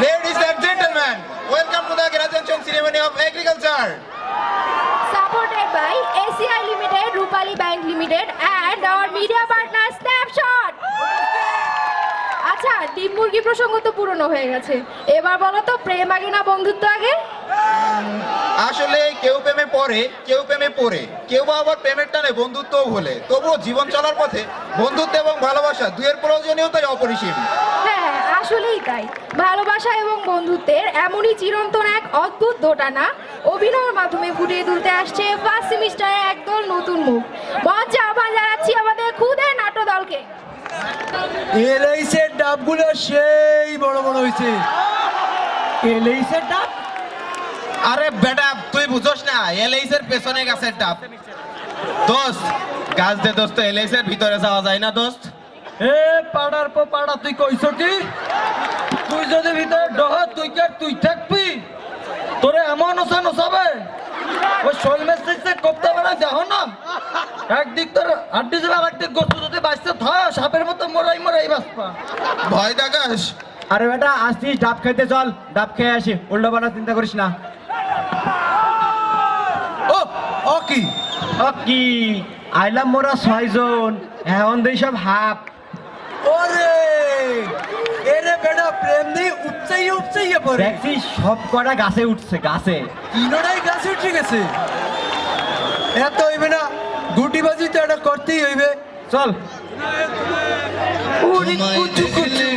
Ladies and gentlemen, welcome to the graduation ceremony of agriculture. supported by ACI Limited, Rupali Bank Limited, and our media partner Snapshot. আচ্ছা ডিম মুরগি প্রসঙ্গ তো পুরনো হয়ে গেছে এবার বলো তো প্রেম আগে না বন্ধুত্ব আগে আসলে কেউ প্রেমে পড়ে কেউ প্রেমে পড়ে কেউ বা আবার প্রেমের টানে বন্ধুত্বও ভুলে তবুও জীবন চলার পথে বন্ধুত্ব এবং ভালোবাসা দুয়ের প্রয়োজনীয়তাই অপরিসীম হ্যাঁ আসলেই তাই। ভালোবাসা এবং বন্ধুত্বের এমনই চিরন্তন এক অদ্ভুত দোটানা অভিনয়ের মাধ্যমে ফুটিয়ে তুলতে আসছে ফার্স্ট সেমিস্টারে একদল নতুন মুখ। মঞ্চে আহ্বান জানাচ্ছি আমাদের খুদে নাট্য দলকে। এলআইসের ডাবগুলো সেই বড় বড় হয়েছে। এলআইসের ডাব? আরে বেটা তুই বুঝোস না এলআইস এর পেছনে গাছের ডাব। দোস্ত গাছ দে দোস্ত এলআইস এর ভিতরে যাওয়া যায় না দোস্ত। এ পাড়ার পর পাড়া তুই কইছ কি? তুই যদি ভিতরে ডহ তুই কে তুই থাকবি তোরে এমন ওসা নসাবে? ওই শোল মেসেজে কোপ্তা বেড়া দেখো না? একদিক তোর আড্ডি যাবে আর একদিক গোস্ত যদি বাঁচতে থা সাপের মতো মরাই মরাই বাঁচবা। ভয় দেখাস? আরে বেটা আসছিস ডাব খাইতে চল ডাব খেয়ে আসি উল্টো পাল্টা চিন্তা করিস না। ও ও কি ও কি আইলাম মোরা ছয়জন এখন দেই সব হাফ। ওরে এরে বেটা প্রেম নেই উপচাই উপচাইয়ে পড়ে দেখছি সব কটা গাছে উঠছে গাছে। তিনোটাই গাছে উঠে গেছে এত হইবে না গুটি বাজি তো এটা করতেই হইবে চল। উড়ি কুচু কুচু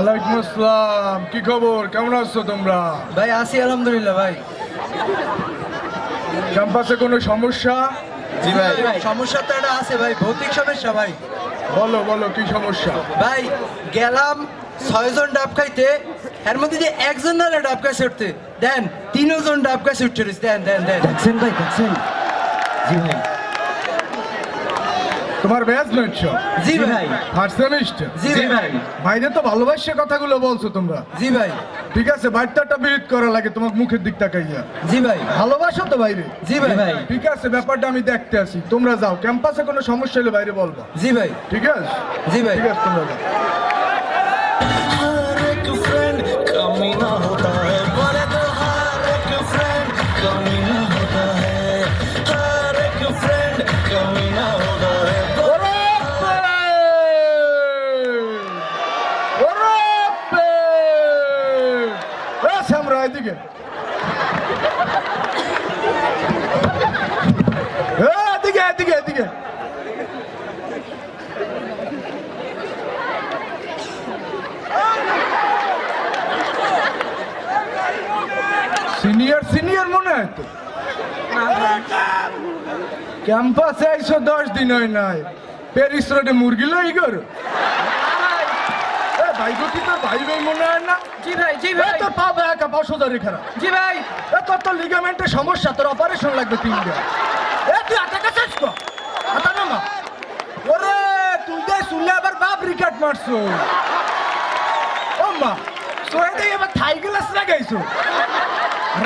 ওয়ালাইকুম আসসালাম। কি খবর? কেমন আছো তোমরা? ভাই আসি আলহামদুলিল্লাহ ভাই। ক্যাম্পাসে কোনো সমস্যা? জি ভাই। সমস্যা তো একটা আছে ভাই। ভৌতিক সমস্যা ভাই। বলো বলো কি সমস্যা? ভাই গেলাম ছয়জন ডাব খাইতে। এর মধ্যে যে একজন নালে ডাব খাইছে উঠতে। দেন তিনজন ডাব খাইছে উঠছে। দেন দেন দেন। দেখছেন ভাই দেখছেন? জি ভাই। তোমার ব্যাচ নড়ছ জি জি ভাই। ফার্স্ট সেমিস্টার জি। ভাই। ভাই বাইরে তো ভালোবাসে কথাগুলো বলছো তোমরা। জি ভাই। ঠিক আছে বার্তাটা বিহিত করা লাগে তোমার মুখের দিক তাকাইয়া জি ভাই। ভালোবাসো তো বাইরে জি জি ভাই। ভাই ঠিক আছে ব্যাপারটা আমি দেখতে আসি। তোমরা যাও ক্যাম্পাসে কোনো সমস্যা হলে বাইরে বলবা। জি ভাই। ঠিক আছে? জি ভাই। ঠিক আছে তোমরা যাও। সিনিয়র সিনিয়র মনে হয় তো? ক্যাম্পাসে আইসো দশ দিন হয় নাই। প্যারিস রোডে মুরগি লই এ, ভাই গো কি তোর ভাই ভাই মনে হয় না? জি ভাই জি এ, তোর পা ব্যাকা পা সোজা রেখা জি ভাই। এ, তোর লিগামেন্টের সমস্যা তোর অপারেশন লাগবে এ তুই আটাকা শেষ কর আটা নামা। ওরে তুই শুনলে আবার বাপ রিকাট মারছো। ও মা এবার থাই গ্লাস লাগাইছো।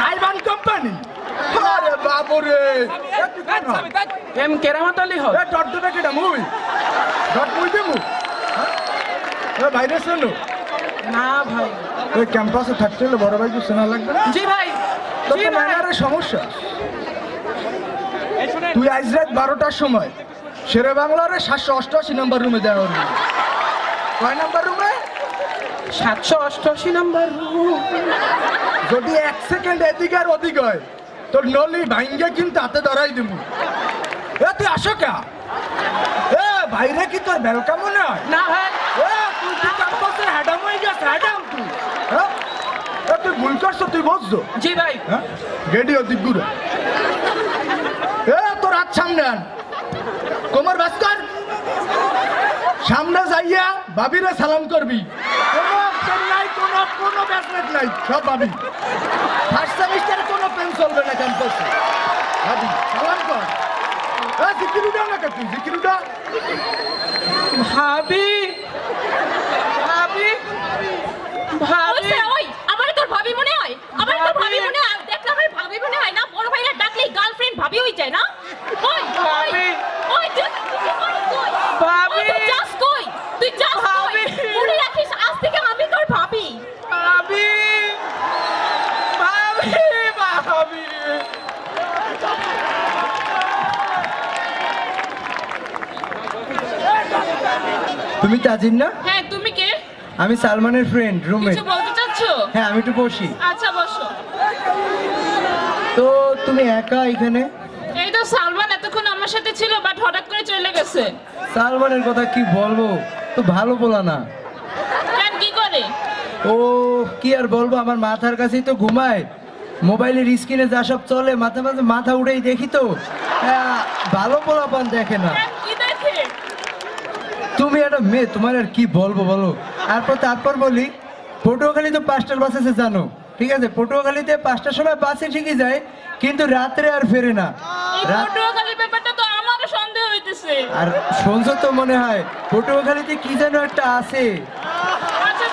রাইবান কোম্পানি আরে রে এম কেরামত আলী হল। এ ডট কেটা মুই? ডট মুই দেবো? এ বাইরে শোনো। না ভাই। ওই ক্যাম্পাসে থাকতে হলে বড় ভাই শোনা লাগবে না? জি ভাই। তো ভাই। সমস্যা? তুই আজ রাত বারোটার সময়। শেরে বাংলার সাতশো অষ্টআশি নম্বর রুমে দেওয়া হবে কয় নম্বর রুমে সাতশো অষ্টআশি নাম্বার যদি এক সেকেন্ড এদিকে আর ওদিক হয় তোর নলি ভাঙ্গে কিন্তু হাতে ধরাই দিব। এ তুই আসো কা? এ বাইরে কি তোর বেলকা মনে হয় না তুই ক্যাম্পাসের হ্যাডাম হয়ে গেছে? হ্যাডাম তুই। হ্যাঁ? এ তুই ভুল করছ তুই বুঝছ জি ভাই। হ্যাঁ? এ তোর হাত সামনে আন। কোমর ভাস্কর সামনে যাইয়া ভাবিরে সালাম করবি। কোনো অপশন নাই কোনো কোনো ব্যাসলেট নাই। সব ভাবি। ফার্স্ট সেমিস্টারে কোনো পেন চলবে না ক্যাম্পাসে ভাবি সালাম কর এ জিকিরুডা না কে তুই জিকিরুডা ভাবি ভাবি ভাবি। ওই ওই আমার তোর ভাবি মনে হয়। আমার তোর ভাবি মনে হয়। দেখলে আমার ভাবি মনে হয় না বড় ভাইরা ডাকলেই গার্লফ্রেন্ড ভাবি হয়ে যায় না ওই ওই ভাবি। ওই তুই তুই কি করিস তুই? ভাবি। ওই, তুই যাস কই তুই যাস কই ভাবি। মনে রাখিস আজ থেকে আমি তোর ভাবি ভাবি ভাবি ভাবি তুমি তাজিন না? হ্যাঁ তুমি কে? আমি সালমানের ফ্রেন্ড রুমমেট কিছু বলতে চাচ্ছ? হ্যাঁ আমি একটু বসি। আচ্ছা বসো। তো তুমি একা এখানে? এই তো সালমান এতক্ষণ আমার সাথে ছিল বাট হঠাৎ করে চলে গেছে। সালমানের কথা কি বলব? তো ভালো বলা না। কেন কি করে? ও কি আর বলব? আমার মাথার কাছেই তো ঘুমায়। মোবাইলের স্ক্রিনে যা সব চলে মাথা মাঝে মাথা উঠেই দেখি তো। আহ, ভালো পোলাপান দেখে না। তুমি একটা মেয়ে তোমার আর কি বলব বলো? তারপর তারপর বলি পটুয়াখালী তো পাঁচটার বাস আছে জানো ঠিক আছে? পটুয়াখালীতে পাঁচটার সময় বাসে ঠিকই যায় কিন্তু রাত্রে আর ফেরে না। পটুয়াখালীর ব্যাপারটা তো আমারও সন্দেহ হইতেছে। আর শুনছো তো মনে হয় পটুয়াখালীতে কি যেন একটা আছে। আচ্ছা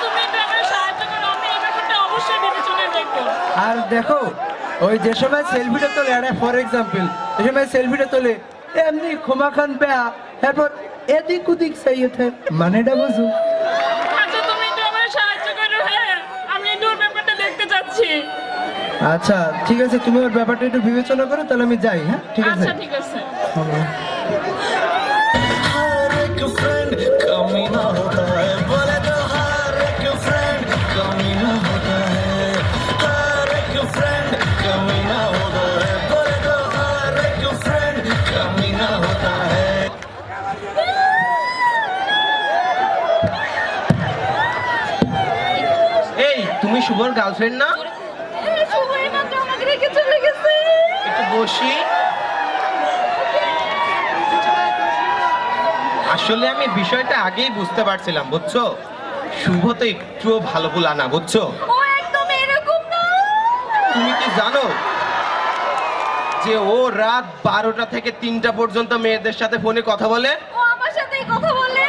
আর দেখো ওই যে সময় সেলফিটা তোলে ফর এক্সাম্পল যে সময় সেলফিটা তোলে এমনি ক্ষমা খান পেয়া এরপর এদিক ওদিক চাইয়ে থাকে মানেটা বুঝু। আচ্ছা তুমি একটু আমার সাহায্য করো হ্যাঁ? আমি একটু ব্যাপারটা দেখতে যাচ্ছি আচ্ছা ঠিক আছে তুমি ওর ব্যাপারটা একটু বিবেচনা করো তাহলে আমি যাই হ্যাঁ? ঠিক আছে। আচ্ছা ঠিক আছে। তুমি শুভর গার্লফ্রেন্ড না? একটু বসি। আসলে আমি বিষয়টা আগেই বুঝতে পারছিলাম বুঝছ? শুভ তো একটুও ভালো বলা না বুঝছ? তুমি কি জানো যে ও রাত বারোটা থেকে তিনটা পর্যন্ত মেয়েদের সাথে ফোনে কথা বলে? ও আমার সাথেই কথা বলে।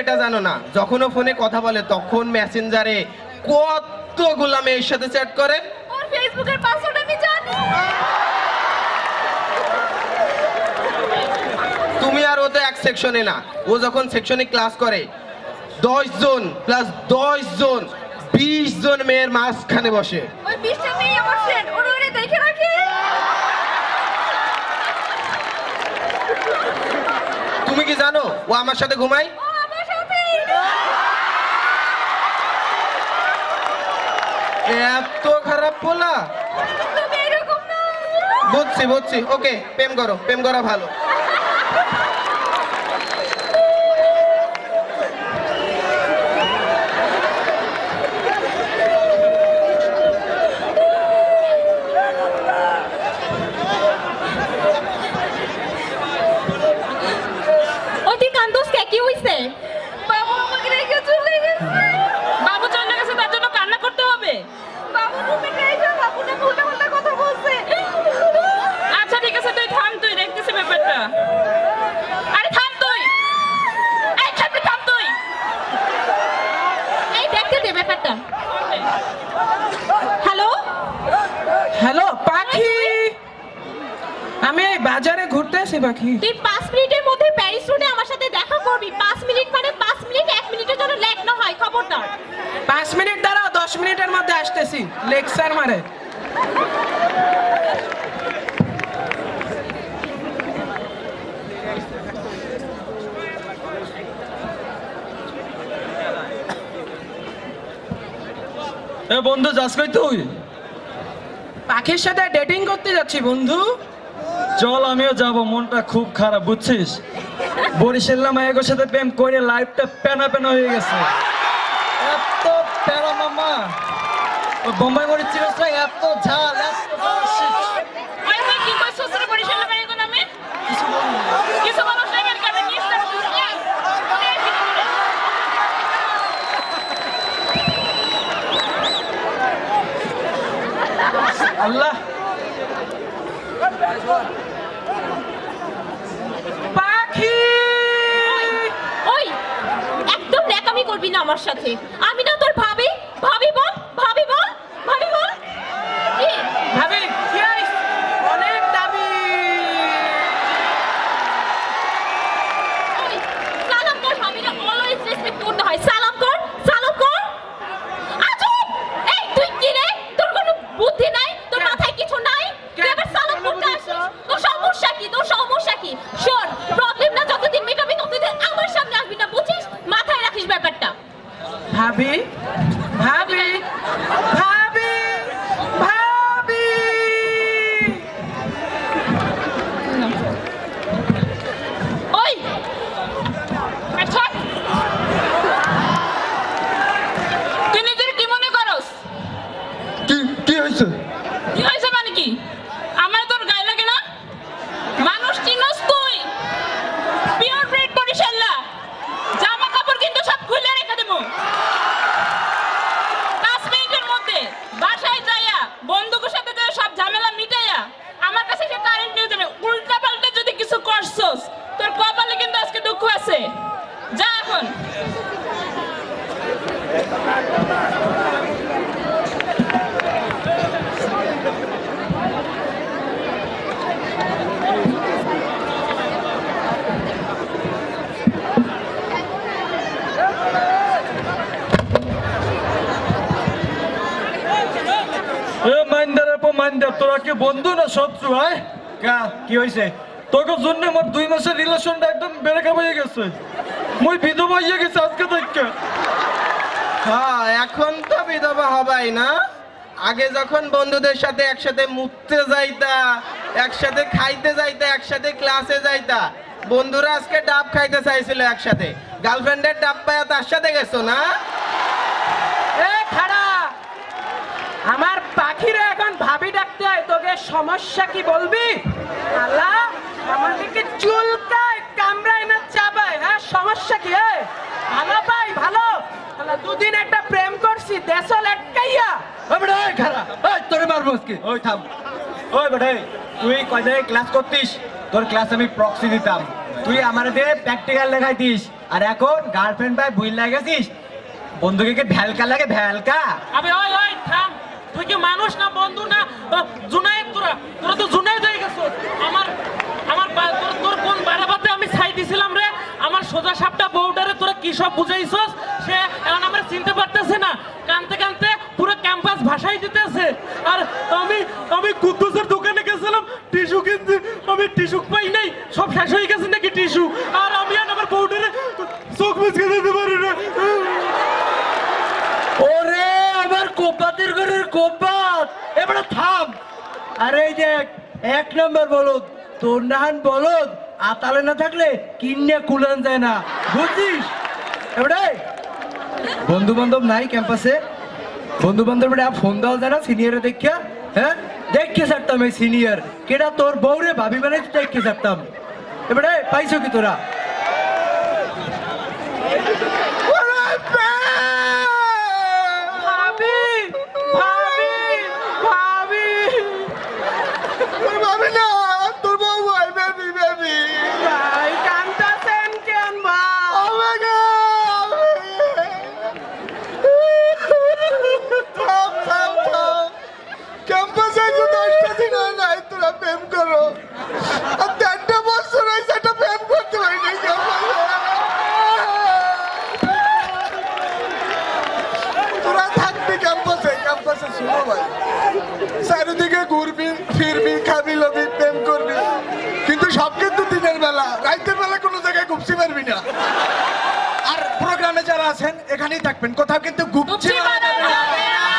এটা জানো না যখন ও ফোনে কথা বলে তখন মেসেঞ্জারে কতগুলা মেয়ের সাথে চ্যাট করে। ওর ফেসবুকের পাসওয়ার্ড আমি জানি। তুমি আর ও তো এক সেকশনে না ও যখন সেকশনে ক্লাস করে দশ জন প্লাস দশ জন বিশ জন মেয়ের মাঝখানে বসে। ওই বিশটা মেয়ে আমার ফ্রেন্ড ওর ওরে দেখে রাখে। তুমি কি জানো ও আমার সাথে ঘুমায় ও আমার সাথেই এত খারাপ পোলা। বুঝছি বুঝছি। ওকে প্রেম করো প্রেম করা ভালো ও তুই কান্দোস কে কি হইছে বাবু আমাকে রেখে চলে গেছে বাবু চলে গেছে তার জন্য কান্না করতে হবে বাবু রুমে নেই যা বাবু না উল্টা পাল্টা কথা বলছে আচ্ছা ঠিক আছে তুই থাম তুই দেখতেছি ব্যাপারটা আরে থাম তুই এই থাম তুই, থাম তুই এই দেখতে দে ব্যাপারটা হ্যালো হ্যালো পাখি! আমি এই বাজারে ঘুরতে আসি পাখি। তুই পাঁচ মিনিটের মধ্যে প্যারিস রোডে আমার সাথে দেখা করবি। পাঁচ মিনিট মানে পাঁচ মিনিট এক মিনিটের জন্য লেট না হয় খবরদার। পাঁচ মিনিট দাঁড়াও দশ মিনিটের মধ্যে আসতেছি লেকচার মারে। এ বন্ধু যাস কই তুই? পাখির সাথে ডেটিং করতে যাচ্ছি বন্ধু। চল আমিও যাব মনটা খুব খারাপ বুঝছিস? বরিশাল্লা মায়ের সাথে প্রেম করে লাইফটা প্যানা প্যানা হয়ে গেছে। এত প্যারা মামা। ও বোম্বাই মরিচ চিরস এত ঝাল এত বাসিস। ওই তুই কি কইছস রে বরিশাল বাড়ি কোন আমি কিছু বলছ না কেন কেন নিস না আল্লাহ। পাখি। ওই একদম ন্যাকামি করবি না আমার সাথে। আমি না তোর ভাবি ভাবি বল ভাবি বল ভাবি বল কি ভাবি কি হইছে? অনেক দাবি ওই, সালাম কর ভাবিরা অলওয়েজ রেসপেক্ট করতে হয় সালাম কর সালাম কর আজব এই তুই কি রে তোর কোনো বুদ্ধি নাই তোর মাথায় কিছু নাই তুই আবার সালাম করতে আসিস তোর সমস্যা কি তোর সমস্যা কি শোন প্রবলেম না যতদিন মেটাবি ততদিন আমার সামনে আসবি না বুঝিস মাথায় রাখিস ব্যাপারটা ভাবি ভাবি ভাবি ভাবি ওই আচ্ছা তুই নিজের কি মনে করস কি কি হয়েছে কি হয়েছে মানে কি আমার তোর গায়ে লাগে না মানুষ চিনস তুই পিওর ব্রেড বরিশাল্লা জামা কাপড় কিন্তু সব খুলে রেখে দেবো পাঁচ মিনিটের মধ্যে বাসায় যাইয়া বন্ধুকের সাথে যে সব ঝামেলা মিটাইয়া আমার কাছে সে কারেন্ট নিয়ে যাবে উল্টা পাল্টা যদি কিছু করছস তোর কপালে কিন্তু আজকে দুঃখ আছে যা এখন এ মাইন্দারের পর মাইন্দার, তোরা কি বন্ধু না শত্রু আয় কা, কি হয়েছে তোকে জন্য আমার দুই মাসের রিলেশনটা একদম বেড়ে হয়ে গেছে। মুই বিধবা হয়ে গেছে আজকে থেকে। হ্যাঁ এখন তো বিধবা হবাই না। আগে যখন বন্ধুদের সাথে একসাথে মুততে যাইতা, একসাথে খাইতে যাইতা, একসাথে ক্লাসে যাইতা, বন্ধুরা আজকে ডাব খাইতে চাইছিল একসাথে। গার্লফ্রেন্ডের ডাব পায়া তার সাথে গেছো না এ খাড়া আমার পাখিরা এখন ভাবি ডাকতে হয় তোকে সমস্যা কি বলবি? আমাদেরকে চুলকায় কামড়ায় না চাবায়। হ্যাঁ সমস্যা কি? এ? ভালো পাই ভালো। দুদিন একটা প্রেম করছি দেশল একটাইয়া ওই বেটা ওই খারা ওই তোরে মারবো আজকে। ওই থাম। ওই বেটা তুই ক্লাস করতিস? তোর ক্লাস আমি প্রক্সি দিতাম। তুই প্র্যাকটিক্যাল দেখাইতিস আর এখন গার্লফ্রেন্ড ভাই লাগেছিস বন্ধুকে কি ভ্যালকা লাগে? ভ্যালকা? আবে ওই ওই থাম। তুই কি মানুষ না বন্ধু না? জুনায়েদ তোরা তোরা তো জুনায়েদ হয়ে গেছো। আমার আমার তোর তোর কোন বারাবাতে আমি ছাই দিছিলাম রে? আমার সোজা সাপটা বউটারে তোরা কি সব বুঝাইছস? সে এখন আমরা চিনতে পারতেছে না। কানতে কানতে পুরো ক্যাম্পাস ভাষাই দিতেছে। আর আমি আমি কুদ্দুসের দোকানে গেছিলাম, টিস্যু কিনতে। আমি টিস্যু পাই নাই, সব শেষ হয়ে গেছে নাকি টিস্যু? আর আমি আর আমার বউটারে চোখ মুচকে দিতে পারি না। ওরে, আমার ঘরের কোপাত এবারে থাম। আরে এই দেখ এক নম্বর বলদ তোর নাহান বলদ, আতালে না থাকলে কিন্নে কুলান যায় না। বুঝছিস? এবারে বন্ধু বান্ধব নাই ক্যাম্পাসে। বন্ধু বান্ধব ফোন দেওয়া যায় না সিনিয়রে দেখিয়া হ্যাঁ? দেখে ছাড়তাম এই সিনিয়র কেটা তোর বউরে ভাবি বানাই দেখে ছাড়তাম। এবারে পাইছো কি তোরা? আছেন এখানেই থাকবেন কোথাও কিন্তু না।